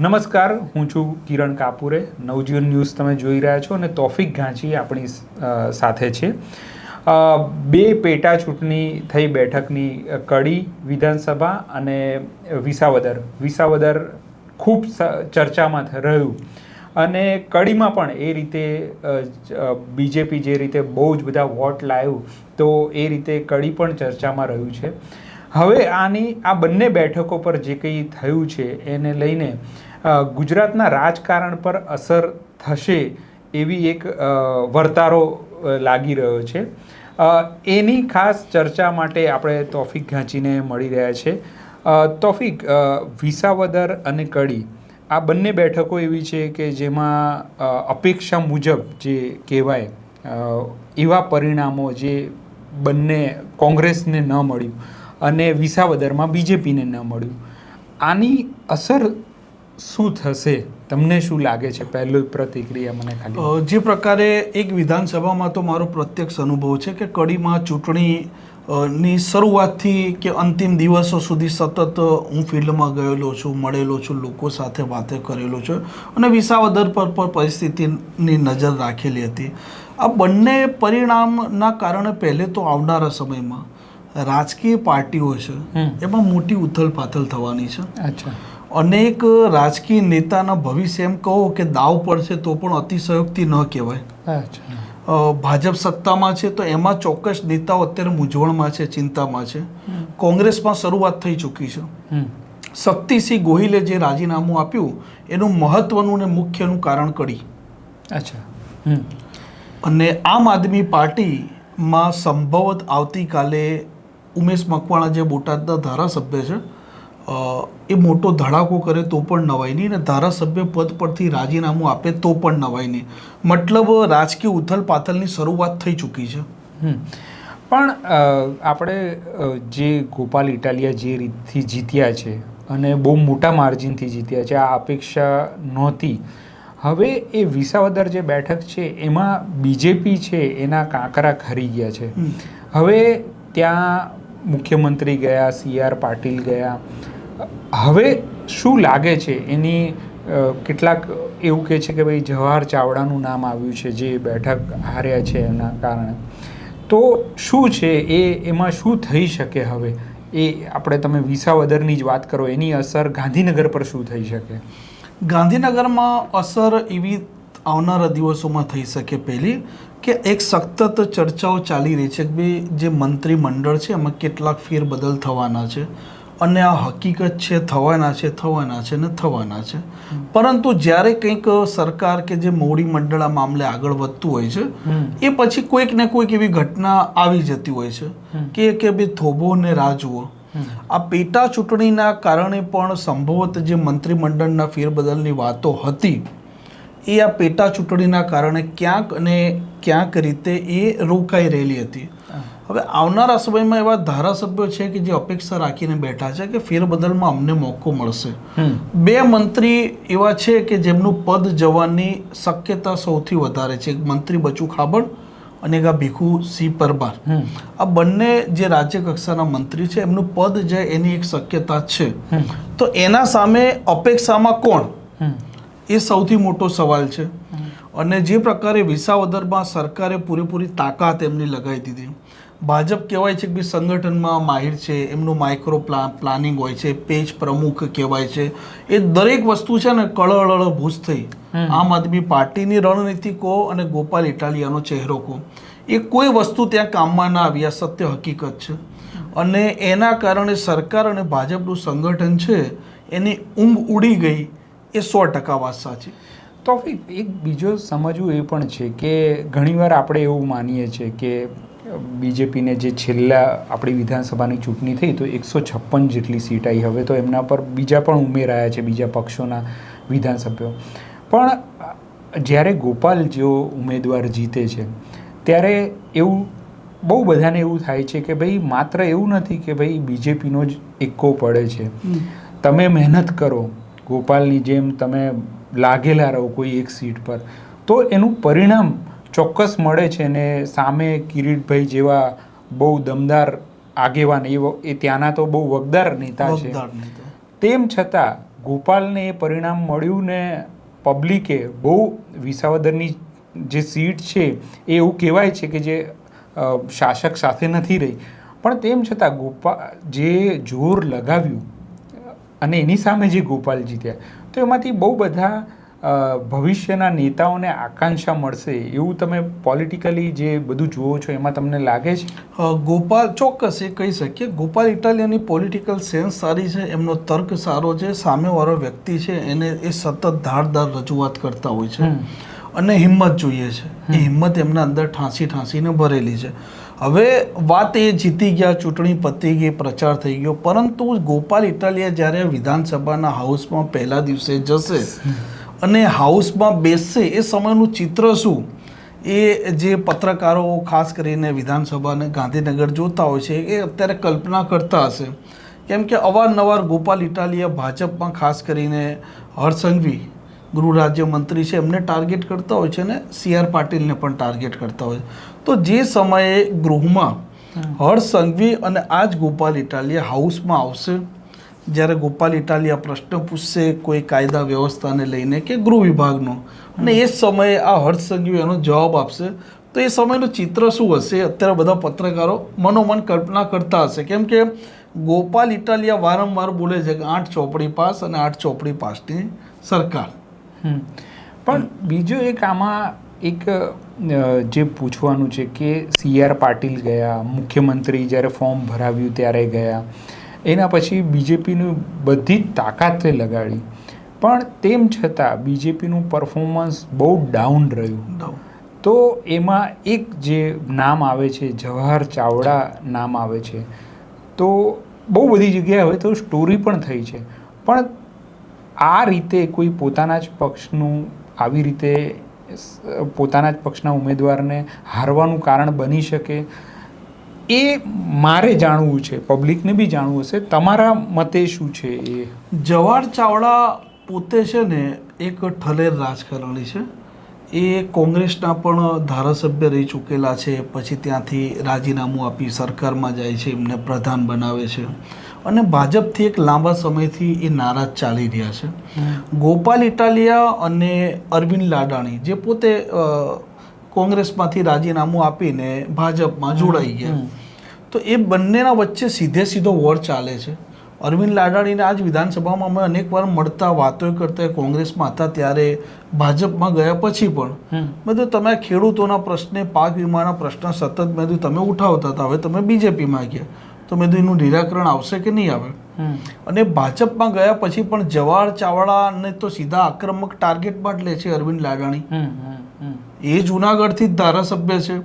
નમસ્કાર, હું છું કિરણ કાપુરે. નવજીવન ન્યૂઝ તમે જોઈ રહ્યા છો અને તોફિક ઘાંચી આપણી સાથે છે. બે પેટા ચૂંટણી થઈ બેઠકની કડી વિધાનસભા અને વિસાવદર. વિસાવદર ખૂબ ચર્ચામાં રહ્યું. અને કડીમાં પણ એ રીતે બીજેપી જે રીતે બહુ જ બધા વોટ લાવ્યું, તો એ રીતે કડી પણ ચર્ચામાં રહ્યું છે. હવે આની, આ બંને બેઠકો પર જે કંઈ થયું છે, એને લઈને ગુજરાતના રાજકારણ પર અસર થશે એવી એક વર્તારો લાગી રહ્યો છે. એની ખાસ ચર્ચા માટે આપણે તોફિક ઘાંચીને મળી રહ્યા છે. તોફિક વિસાવદર અને કડી, આ બંને બેઠકો એવી છે કે જેમાં અપેક્ષા મુજબ જે કહેવાય એવા પરિણામો જે બંને કોંગ્રેસને ન મળ્યું અને વિસાવદરમાં બીજેપીને ન મળ્યું. આની અસર શું થશે? તમને શું લાગે છે? પહેલું પ્રતિક્રિયા મને ખાલી. જે પ્રકારે એક વિધાનસભામાં તો મારો પ્રત્યક્ષ અનુભવ છે કે કડીમાં ચૂંટણી ની શરૂઆતથી કે અંતિમ દિવસો સુધી સતત હું ફિલ્ડમાં ગયેલો છું મળેલો છું લોકો સાથે વાતે કરેલો છું અને વિસાવદર પર પણ પરિસ્થિતિની નજર રાખેલી હતી. આ બંને પરિણામના કારણે પહેલે તો આવનારા સમયમાં રાજકીય પાર્ટીઓ છે એમાં મોટી ઉથલપાથલ થવાની છે. અચ્છા. અનેક રાજકીય નેતાના ભવિષ્ય એમ કહો કે દાવ પડશે તો પણ અતિશયોક્તિ ન કહેવાય. ભાજપ સત્તામાં છે તો એમાં ચોક્કસ નેતાઓ અત્યારે મૂંઝવણમાં છે ચિંતામાં છે. કોંગ્રેસમાં શરૂઆત થઈ ચૂકી છે. શક્તિસિંહ ગોહિલે જે રાજીનામું આપ્યું એનું મહત્વનું ને મુખ્યનું કારણ કડી. અચ્છા. અને આમ આદમી પાર્ટીમાં સંભવત આવતીકાલે ઉમેશ મકવાણા જે બોટાદના ધારાસભ્ય છે એ મોટો ધડાકો કરે તો પણ નવાય નહીં અને ધારાસભ્ય પદ પરથી રાજીનામું આપે તો પણ નવાય નહીં. મતલબ રાજકીય ઉથલપાથલની શરૂઆત થઈ ચૂકી છે. હમ. પણ આપણે જે ગોપાલ ઇટાલિયા જે રીતથી જીત્યા છે અને બહુ મોટા માર્જિનથી જીત્યા છે આ અપેક્ષા નહોતી. હવે એ વિસાવદર જે બેઠક છે એમાં બીજેપી છે એના કાંકરા ખરી ગયા છે. હવે ત્યાં મુખ્યમંત્રી ગયા સી આર પાટીલ ગયા હવે શું લાગે છે? એની કેટલાક એવું કહે છે કે ભાઈ જવાહર ચાવડાનું નામ આવ્યું છે, જે બેઠક હાર્યા છે એના કારણે. તો શું છે? એ, એમાં શું થઈ શકે હવે? એ આપણે તમે વિસાવદરની જ વાત કરો, એની અસર ગાંધીનગર પર શું થઈ શકે? ગાંધીનગરમાં અસર એવી આવનારા દિવસોમાં થઈ શકે પહેલી કે એક સતત ચર્ચાઓ ચાલી રહી છે કે ભાઈ જે મંત્રીમંડળ છે, એમાં કેટલાક ફેરબદલ થવાના છે. અને આ હકીકત છે થવાના છે થવાના છે ને થવાના છે. પરંતુ જ્યારે કંઈક સરકાર કે જે મોડી મંડળ આ મામલે આગળ વધતું હોય છે એ પછી કોઈક ને કોઈક એવી ઘટના આવી જતી હોય છે કે કે ભાઈ થોભો ને રાહ જુઓ. આ પેટા ચૂંટણીના કારણે પણ સંભવત જે મંત્રીમંડળના ફેરબદલની વાતો હતી એ આ પેટા ચૂંટણીના કારણે ક્યાંક અને ક્યાંક રીતે એ રોકાઈ રહેલી હતી. હવે આવનારા સમયમાં એવા ધારાસભ્યો છે કે જે અપેક્ષા રાખીને બેઠા છે કે ફેરબદલમાં અમને મોકો મળશે. બે મંત્રી એવા છે કે જેમનું પદ જવાની શક્યતા સૌથી વધારે છે. મંત્રી બચુ ખાબડ અને એક આ ભીખુ સિંહ પરમાર. આ બંને જે રાજ્ય કક્ષાના મંત્રી છે એમનું પદ જાય એની એક શક્યતા છે. તો એના સામે અપેક્ષામાં કોણ? એ સૌથી મોટો સવાલ છે. અને જે પ્રકારે વિસાવદરમાં સરકારે પૂરેપૂરી તાકાત એમની લગાવી દીધી. ભાજપ કહેવાય છે કે સંગઠનમાં માહિર છે એમનું માઇક્રો પ્લા પ્લાનિંગ હોય છે પેજ પ્રમુખ કહેવાય છે. એ દરેક વસ્તુ છે ને કળળ ભૂસ થઈ. આમ આદમી પાર્ટીની રણનીતિ કહો અને ગોપાલ ઇટાલિયાનો ચહેરો કહો. એ કોઈ વસ્તુ ત્યાં કામમાં ના આવી આ સત્ય હકીકત છે. અને એના કારણે સરકાર અને ભાજપનું સંગઠન છે એની ઊંઘ ઉડી ગઈ એ સો ટકા વાત સાચી. તો એક બીજો સમજવું એ પણ છે કે ઘણીવાર આપણે એવું માનીએ છીએ કે બીજેપીને જે છેલ્લા આપણી વિધાનસભાની ચૂંટણી થઈ તો એકસો છપ્પન જેટલી સીટ આવી હવે તો એમના પર બીજા પણ ઉમેરાયા છે બીજા પક્ષોના વિધાનસભ્યો. પણ જ્યારે ગોપાલ જેઓ ઉમેદવાર જીતે છે ત્યારે એવું બહુ બધાને એવું થાય છે કે ભાઈ માત્ર એવું નથી કે ભાઈ બીજેપીનો જ એક્કો પડે છે. તમે મહેનત કરો ગોપાલની જેમ તમે લાગેલા રહો કોઈ એક સીટ પર તો એનું પરિણામ ચોક્કસ મળે છે ને સામે કિરીટભાઈ જેવા બહુ દમદાર આગેવાન એ એ ત્યાંના તો બહુ વગદાર નેતા છે. તેમ છતાં ગોપાલને એ પરિણામ મળ્યું ને પબ્લિકે બહુ વિસાવદરની જે સીટ છે એ એવું કહેવાય છે કે જે શાસક સાથે નથી રહી. પણ તેમ છતાં ગોપાલ જે જોર લગાવ્યું અને એની સામે જે ગોપાલ જીત્યા તો એમાંથી બહુ બધા ભવિષ્યના નેતાઓને આકાંક્ષા મળશે એવું તમે પોલિટિકલી જે બધું જુઓ છો એમાં તમને લાગે છે? ગોપાલ ચોક્કસ એ કહી શકીએ. ગોપાલ ઇટાલિયાની પોલિટિકલ સેન્સ સારી છે એમનો તર્ક સારો છે સામેવાળો વ્યક્તિ છે એને એ સતત ધારદાર રજૂઆત કરતા હોય છે. અને હિંમત જોઈએ છે. એ હિંમત એમના અંદર ઠાંસી ઠાંસીને ભરેલી છે. હવે વાત એ જીતી ગયા ચૂંટણી પતી ગઈ પ્રચાર થઈ ગયો. પરંતુ ગોપાલ ઇટાલિયા જ્યારે વિધાનસભાના હાઉસમાં પહેલા દિવસે જશે અને હાઉસમાં બેસશે એ સમયનું ચિત્ર શું? એ જે પત્રકારો ખાસ કરીને વિધાનસભા અને ગાંધીનગર જોતા હોય છે એ અત્યારે કલ્પના કરતા હશે. કેમ કે અવારનવાર ગોપાલ ઇટાલિયા ભાજપમાં ખાસ કરીને હરસંઘવી ગૃહ રાજ્યમંત્રી છે એમને ટાર્ગેટ કરતા હોય છે ને સી આર પાટીલને પણ ટાર્ગેટ કરતા હોય તો જે સમયે ગૃહમાં હર્ષ સંઘવી અને આજ ગોપાલ ઇટાલિયા હાઉસમાં આવશે જ્યારે ગોપાલ ઇટાલિયા પ્રશ્ન પૂછશે કોઈ કાયદા વ્યવસ્થાને લઈને કે ગૃહ વિભાગનો, અને એ જ સમયે આ હર્ષ એનો જવાબ આપશે, તો એ સમયનું ચિત્ર શું હશે? અત્યારે બધા પત્રકારો મનોમન કલ્પના કરતા હશે. કેમ કે ગોપાલ ઇટાલિયા વારંવાર બોલે છે કે આઠ ચોપડી પાસ અને આઠ ચોપડી પાસની સરકાર. પણ બીજું એક આમાં એક જે પૂછવાનું છે કે સી આર પાટીલ ગયા, મુખ્યમંત્રી જ્યારે ફોર્મ ભરાવ્યું ત્યારે ગયા એના પછી બીજેપીનું બધી જ તાકાતે લગાડી. પણ તેમ છતાં બીજેપીનું પરફોર્મન્સ બહુ ડાઉન રહ્યું. તો એમાં એક જે નામ આવે છે જવાહર ચાવડા નામ આવે છે તો બહુ બધી જગ્યાએ હવે તો સ્ટોરી પણ થઈ છે. પણ આ રીતે કોઈ પોતાના જ પક્ષનું આવી રીતે પોતાના જ પક્ષના ઉમેદવારને હારવાનું કારણ બની શકે? એ મારે જાણવું છે પબ્લિકને બી જાણવું હશે. તમારા મતે શું છે એ? જવાહર ચાવડા પોતે છે ને એક ઠલેર રાજકારણી છે. એ કોંગ્રેસના પણ ધારાસભ્ય રહી ચૂકેલા છે પછી ત્યાંથી રાજીનામું આપી સરકારમાં જાય છે એમને પ્રધાન બનાવે છે. અને ભાજપથી એક લાંબા સમયથી એ નારાજ ચાલી રહ્યા છે. ગોપાલ ઇટાલિયા અને અરવિંદ લાડાણી જે પોતે કોંગ્રેસમાંથી રાજીનામું આપીને ભાજપમાં જોડાઈ ગયા. તો એ બંનેના વચ્ચે સીધે સીધો વોર ચાલે છે. અરવિંદ લાડાણીને આજ વિધાનસભામાં અમે અનેકવાર મળતા વાતો કરતા કોંગ્રેસમાં હતા ત્યારે ભાજપમાં ગયા પછી પણ. મેં તો તમે ખેડૂતોના પ્રશ્ને પાક વીમાના પ્રશ્ન સતત મેં કીધું તમે ઉઠાવતા હતા હવે તમે બીજેપીમાં ગયા. તો મેં કીધું એનું નિરાકરણ આવશે કે નહીં આવે? અને ભાજપમાં ગયા પછી પણ જવાહર ચાવડાને તો સીધા આક્રમક ટાર્ગેટમાં જ લે છે અરવિંદ લાડાણી. એ જુનાગઢથી જ ધારાસભ્ય છે.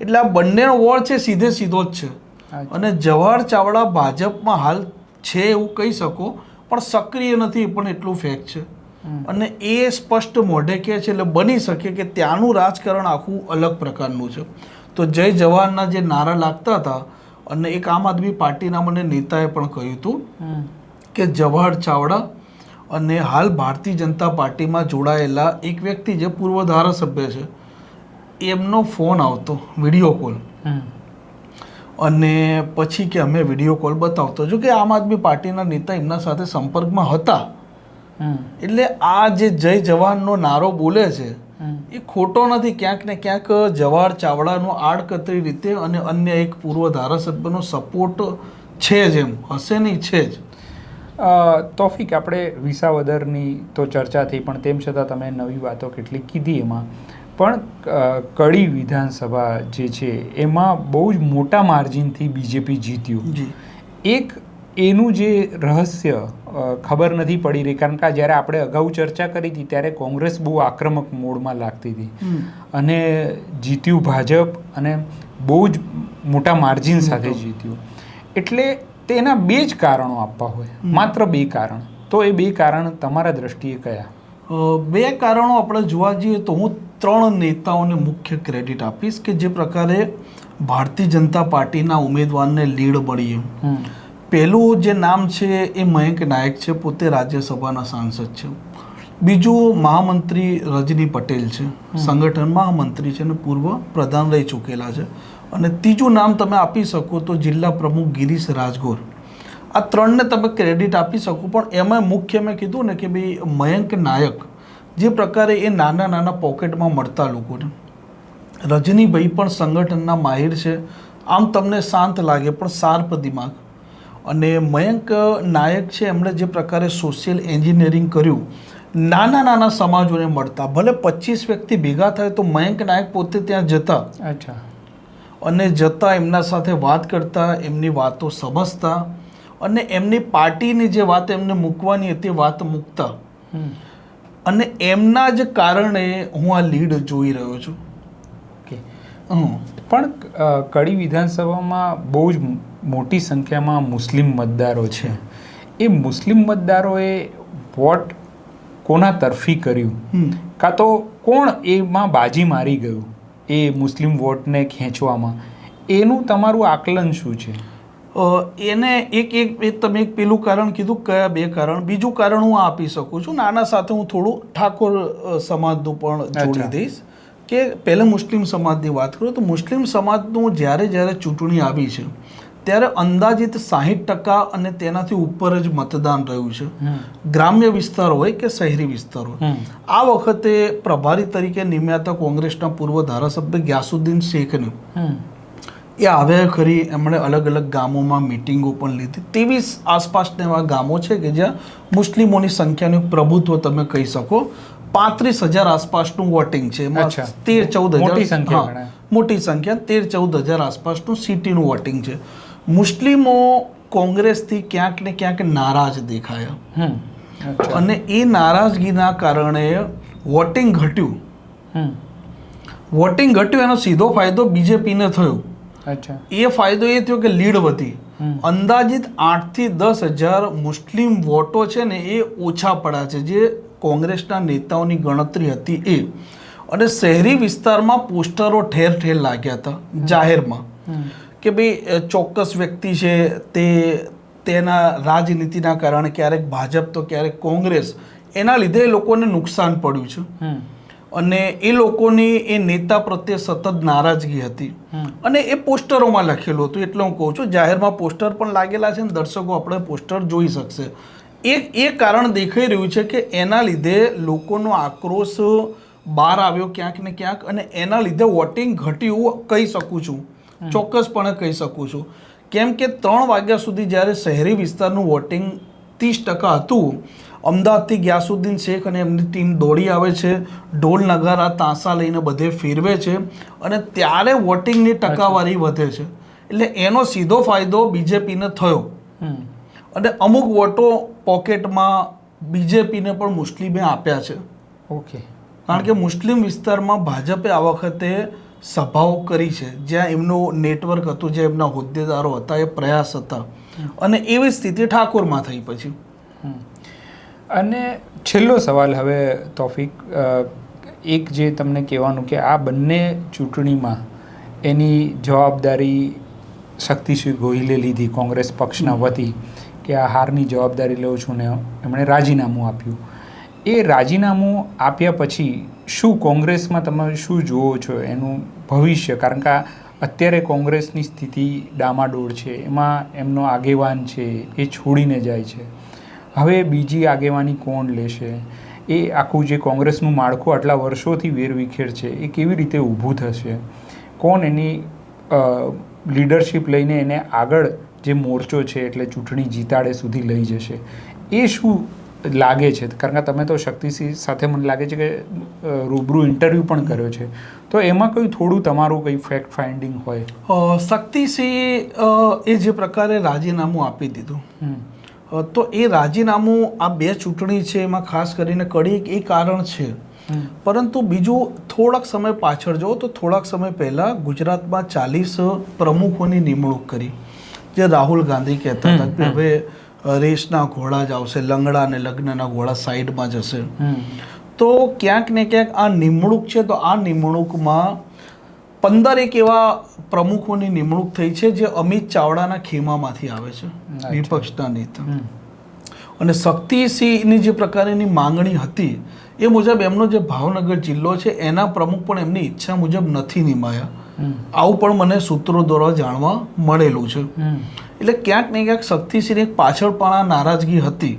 એટલે આ બંનેનો વોર છે સીધે સીધો જ છે. અને જવાહર ચાવડા ભાજપમાં હાલ છે એવું કહી શકો પણ સક્રિય નથી એ પણ એટલું ફેક છે. અને એ સ્પષ્ટ મોઢે કહે છે એટલે બની શકે કે ત્યાંનું રાજકારણ આખું અલગ પ્રકારનું છે. તો જય જવાહરના જે નારા લાગતા હતા અને એક આમ આદમી પાર્ટીના મને નેતાએ પણ કહ્યું હતું કે જવાહર ચાવડા અને હાલ ભારતીય જનતા પાર્ટીમાં જોડાયેલા એક વ્યક્તિ જે પૂર્વ ધારાસભ્ય છે એમનો ફોન આવતો વીડિયો કોલ. અને પછી કે અમે વીડિયો કોલ બતાવતો. જો કે આમ આદમી પાર્ટીના નેતા એમના સાથે સંપર્કમાં હતા. એટલે આ જે જય જવાનનો નારો બોલે છે એ ખોટો નથી. ક્યાંક ને ક્યાંક જવાહર ચાવડાનો આડકતરી રીતે અને અન્ય એક પૂર્વ ધારાસભ્યનો સપોર્ટ છે જ એમ. હશે નહીં છે જ. તોફિક આપણે વિસાવદરની તો ચર્ચા થઈ પણ તેમ છતાં તમે નવી વાતો કેટલી કીધી એમાં. પણ કડી વિધાનસભા જે છે એમાં બહુ જ મોટા માર્જિનથી બીજેપી જીત્યું. એક એનું જે રહસ્ય ખબર નથી પડી રહી કારણ કે જ્યારે આપણે અગાઉ ચર્ચા કરી હતી ત્યારે કોંગ્રેસ બહુ આક્રમક મોડમાં લાગતી હતી. અને જીત્યું ભાજપ અને બહુ જ મોટા માર્જિન સાથે જીત્યું. એટલે તેના બે જ કારણો આપવા હોય. માત્ર બે કારણ. તો એ બે કારણ તમારા દ્રષ્ટિએ કયા? બે કારણો આપણે જોવા જઈએ તો હું ત્રણ નેતાઓને મુખ્ય ક્રેડિટ આપીશ કે જે પ્રકારે ભારતીય જનતા પાર્ટીના ઉમેદવારને લીડ મળી એમ પહેલું જે નામ છે એ મયંક નાયક છે પોતે રાજ્યસભાના સાંસદ છે. બીજું મહામંત્રી રજની પટેલ છે. સંગઠન મહામંત્રી છે અને પૂર્વ પ્રધાન રહી ચૂકેલા છે. અને ત્રીજું નામ તમે આપી શકો તો જિલ્લા પ્રમુખ ગિરીશ રાજગોર. આ ત્રણને તમે ક્રેડિટ આપી શકો, પણ એમાં મુખ્ય મેં કીધું ને કે ભાઈ મયંક નાયક, જે પ્રકારે એ નાના નાના પોકેટમાં મળતા લોકોને. રજનીભાઈ પણ સંગઠનના માહિર છે. આમ તમને શાંત લાગે, પણ શાર્પ દિમાગ. અને મયંક નાયક છે, એમણે જે પ્રકારે સોશિયલ એન્જિનિયરિંગ કર્યું, નાના નાના સમાજોને મળતા. ભલે પચીસ વ્યક્તિ ભેગા થાય તો મયંક નાયક પોતે ત્યાં જતા. અચ્છા. અને જતાં એમના સાથે વાત કરતા એમની વાતો સમજતા અને એમની પાર્ટીની જે વાત એમને મૂકવાની હતી વાત મૂકતા. અને એમના જ કારણે હું આ લીડ જોઈ રહ્યો છું. પણ કડી વિધાનસભામાં બહુ જ મોટી સંખ્યામાં મુસ્લિમ મતદારો છે. એ મુસ્લિમ મતદારોએ વોટ કોના તરફી કર્યું. કાં તો કોણ એમાં બાજી મારી ગયું? એ મુસ્લિમ વોટને ખેંચવામાં. એનું તમારું આકલન શું છે? એને એક એક તમે એક પેલું કારણ કીધું કયા બે કારણ? બીજું કારણ હું આપી શકું છું. નાના સાથે હું થોડું ઠાકોર સમાજનું પણ જોડી દઈશ. કે પહેલાં મુસ્લિમ સમાજની વાત કરું તો મુસ્લિમ સમાજનું જ્યારે જ્યારે ચૂંટણી આવી છે ત્યારે અંદાજિત સાહીઠ ટકા અને તેનાથી ઉપર જ મતદાન રહ્યું છે. ગ્રામ્ય વિસ્તાર હોય કે શહેરી વિસ્તાર હોય. આ વખતે પ્રભારી તરીકે નિમ્યા કોંગ્રેસના પૂર્વ ધારાસભ્ય ગ્યાસુદ્દીન શેખને. એ આવ્યા ખરી એમણે અલગ અલગ ગામોમાં મિટિંગો પણ લીધી. તેવી આસપાસના એવા ગામો છે કે જ્યાં મુસ્લિમોની સંખ્યાનું પ્રભુત્વ તમે કહી શકો. પાંત્રીસ હજાર આસપાસનું વોટિંગ છે. એમાં તેર ચૌદ હજાર સંખ્યા મોટી સંખ્યા. તેર ચૌદ હજાર આસપાસનું સિટીનું વોટિંગ છે. મુસ્લિમો કોંગ્રેસથી ક્યાંક ને ક્યાંક નારાજ દેખાયા. અને એ નારાજગીના કારણે વોટિંગ ઘટ્યું. વોટિંગ ઘટ્યું એનો સીધો ફાયદો બીજેપીને થયો. એ ફાયદો એ થયો કે લીડ વધી. અંદાજિત આઠથી દસ હજાર મુસ્લિમ વોટો છે ને એ ઓછા પડ્યા છે જે કોંગ્રેસના નેતાઓની ગણતરી હતી એ. અને શહેરી વિસ્તારમાં પોસ્ટરો ઠેર ઠેર લાગ્યા હતા જાહેરમાં. કે ભાઈ ચોક્કસ વ્યક્તિ છે તે તેના રાજનીતિના કારણે ક્યારેક ભાજપ તો ક્યારેક કોંગ્રેસ એના લીધે એ લોકોને નુકસાન પડ્યું છે. અને એ લોકોની એ નેતા પ્રત્યે સતત નારાજગી હતી. અને એ પોસ્ટરોમાં લખેલું હતું એટલે હું કહું છું જાહેરમાં પોસ્ટર પણ લાગેલા છે ને દર્શકો આપણે પોસ્ટર જોઈ શકશે. એ એ કારણ દેખાઈ રહ્યું છે કે એના લીધે લોકોનો આક્રોશ બહાર આવ્યો ક્યાંક ને ક્યાંક અને એના લીધે વોટિંગ ઘટ્યું કહી શકું છું. ચોક્કસપણે કહી શકું છું. કેમ કે ત્રણ વાગ્યા સુધી જ્યારે શહેરી વિસ્તારનું વોટિંગ ત્રીસ ટકા હતું અમદાવાદથી ગ્યાસુદ્દીન શેખ અને એમની ટીમ દોડી આવે છે ઢોલ નગારા તાંસા લઈને બધે ફેરવે છે અને ત્યારે વોટિંગની ટકાવારી વધે છે. એટલે એનો સીધો ફાયદો બીજેપીને થયો. અને અમુક વોટો પોકેટમાં બીજેપીને પણ મુસ્લિમે આપ્યા છે. ઓકે. કારણ કે મુસ્લિમ વિસ્તારમાં ભાજપે આ વખતે સભાઓ કરી છે, જ્યાં એમનું નેટવર્ક હતું જે એમના હોદ્દેદારો હતા, એ પ્રયાસ હતા. અને એવી સ્થિતિ ઠાકોરમાં થઈ પછી. અને છેલ્લો સવાલ હવે, તોફિક એક જે તમને કહેવાનું કે આ બંને ચૂંટણીમાં એની જવાબદારી શક્તિશ્રી ગોહિલે લીધી કોંગ્રેસ પક્ષના વતી, કે આ હારની જવાબદારી લઉં છું ને એમણે રાજીનામું આપ્યું. એ રાજીનામું આપ્યા પછી શું કોંગ્રેસમાં તમે શું જુઓ છો એનું ભવિષ્ય? કારણ કે અત્યારે કોંગ્રેસની સ્થિતિ ડામાડોળ છે, એમાં એમનો આગેવાન છે, એ છોડીને જાય છે. હવે બીજી આગેવાની કોણ લેશે? એ આખું જે કોંગ્રેસનું માળખું આટલા વર્ષોથી વેરવિખેર છે, એ કેવી રીતે ઊભું થશે? કોણ એની લીડરશિપ લઈને એને આગળ જે મોરચો છે, એટલે ચૂંટણી જીતાડે સુધી લઈ જશે? એ શું લાગે છે. કારણ કે તમે તો શક્તિસિંહ સાથે મને લાગે છે કે રૂબરૂ ઇન્ટરવ્યૂ પણ કર્યો છે. તો એમાં કોઈ થોડું તમારું કંઈ ફેક્ટ ફાઇન્ડિંગ હોય? શક્તિસિંહ એ જે પ્રકારે રાજીનામું આપી દીધું. તો એ રાજીનામું આ બે ચૂંટણી છે એમાં ખાસ કરીને કડી એક એ કારણ છે. પરંતુ બીજું થોડાક સમય પાછળ જો તો થોડાક સમય પહેલાં ગુજરાતમાં ચાલીસ પ્રમુખોની નિમણૂક કરી. જે રાહુલ ગાંધી કહેતા હતા કે. હવે રેસના ઘોડા જ આવશે લંગડા અને લગ્નના ઘોડા સાઈડમાં જશે તો ક્યાંક ને ક્યાંક આ નિમણૂક છે તો આ નિમણૂકમાં પંદર એક એવા પ્રમુખોની નિમણૂક થઈ છે જે અમિત ચાવડાના ખેમામાંથી આવે છે. વિપક્ષના નેતા. અને શક્તિસિંહની જે પ્રકારની માંગણી હતી એ મુજબ એમનો જે ભાવનગર જિલ્લો છે એના પ્રમુખ પણ એમની ઈચ્છા મુજબ નથી નિમાયા. આવું પણ મને સૂત્રો દ્વારા જાણવા મળેલું છે. એટલે ક્યાંક ને ક્યાંક શક્તિસિંહની એક પાછળપણા નારાજગી હતી.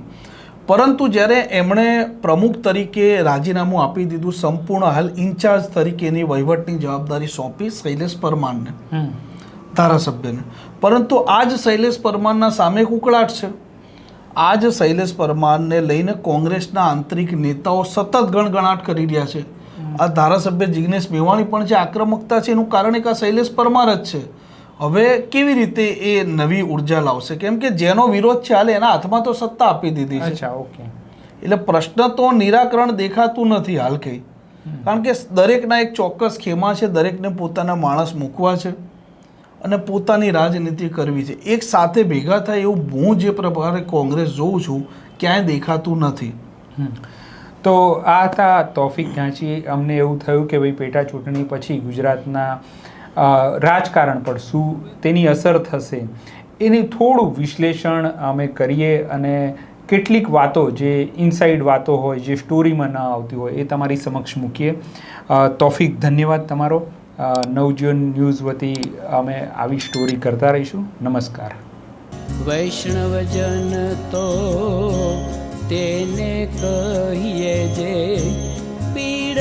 પરંતુ જ્યારે એમણે પ્રમુખ તરીકે રાજીનામું આપી દીધું સંપૂર્ણ હાલ ઇન્ચાર્જ તરીકેની વહીવટની જવાબદારી સોંપી શૈલેષ પરમારને ધારાસભ્યને. પરંતુ આ જ શૈલેષ પરમારના સામે કુકળાટ છે. આ જ શૈલેષ પરમારને લઈને કોંગ્રેસના આંતરિક નેતાઓ સતત ગણગણાટ કરી રહ્યા છે. આ ધારાસભ્ય જિગ્નેશ મેવાણી પણ જે આક્રમકતા છે એનું કારણ એક આ શૈલેષ પરમાર જ છે. હવે કેવી રીતે એ નવી ઊર્જા લાવશે? કેમ કે જેનો વિરોધ છે હાલે એના હાથમાં તો સત્તા આપી દીધી છે. અચ્છા ઓકે. એટલે પ્રશ્ન તો નિરાકરણ દેખાતું નથી હાલ કંઈ. કારણ કે દરેકના એક ચોક્કસ ખેમા છે દરેકને પોતાના માણસ મૂકવા છે અને પોતાની રાજનીતિ કરવી છે. એક સાથે ભેગા થાય એવું હું જે પ્રકારે કોંગ્રેસ જોઉં છું ક્યાંય દેખાતું નથી. તો આ હતા તોફિક ઘાંચી અમને એવું થયું કે ભાઈ પેટા ચૂંટણી પછી ગુજરાતના રાજકારણ પર શું તેની અસર થશે. એની થોડું વિશ્લેષણ અમે કરીએ અને કેટલીક વાતો, જે ઇનસાઇડ વાતો હોય, જે સ્ટોરીમાં ન આવતી હોય, એ તમારી સમક્ષ મૂકીએ. તોફિક, ધન્યવાદ તમારો. નવજીવન ન્યૂઝ વતી અમે આવી સ્ટોરી કરતા રહીશું. નમસ્કાર. વૈષ્ણવજન તો તેને કહીએ જે પીડ